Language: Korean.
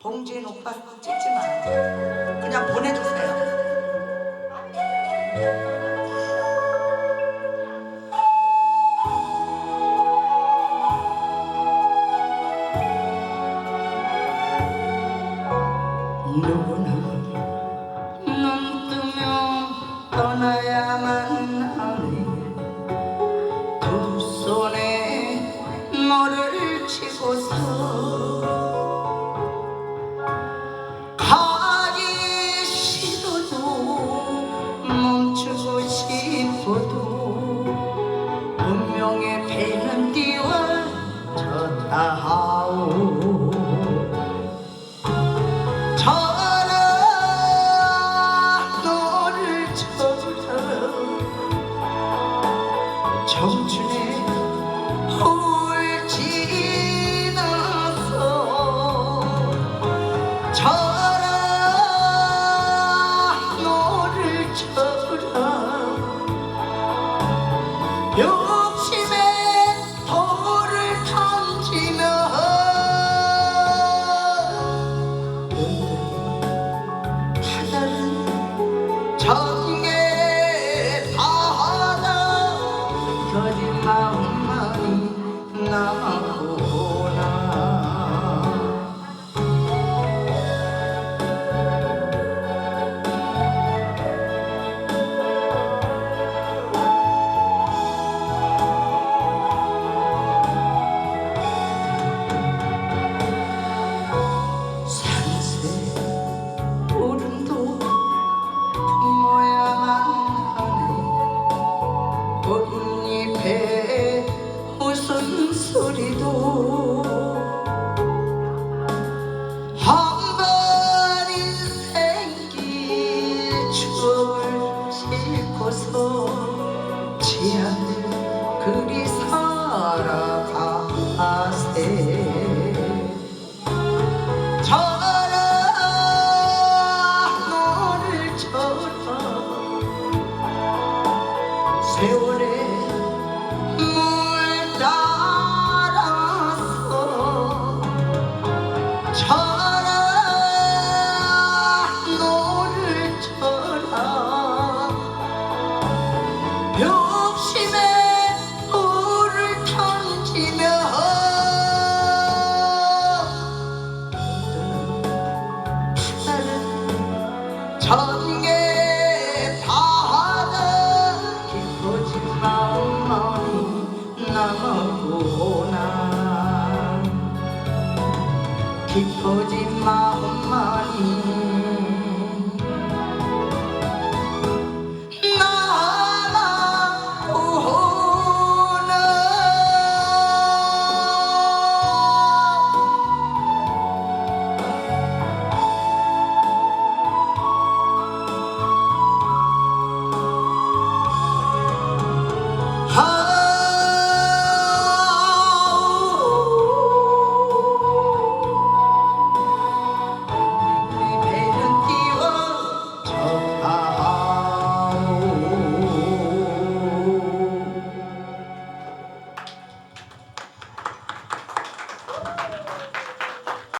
봉지에 오빠 찍지 마. 그냥 보내주세요. 누구나 눈 뜨면 떠나야만 하네 두 손에 너를 쥐고서 Aha. 마음만이 하네 한번 인생길 추억을 싣고서 지하늘 그리 살아가세. 세월 전개 바다 깊어진 마음만이 남았구나. 깊어진 마음만이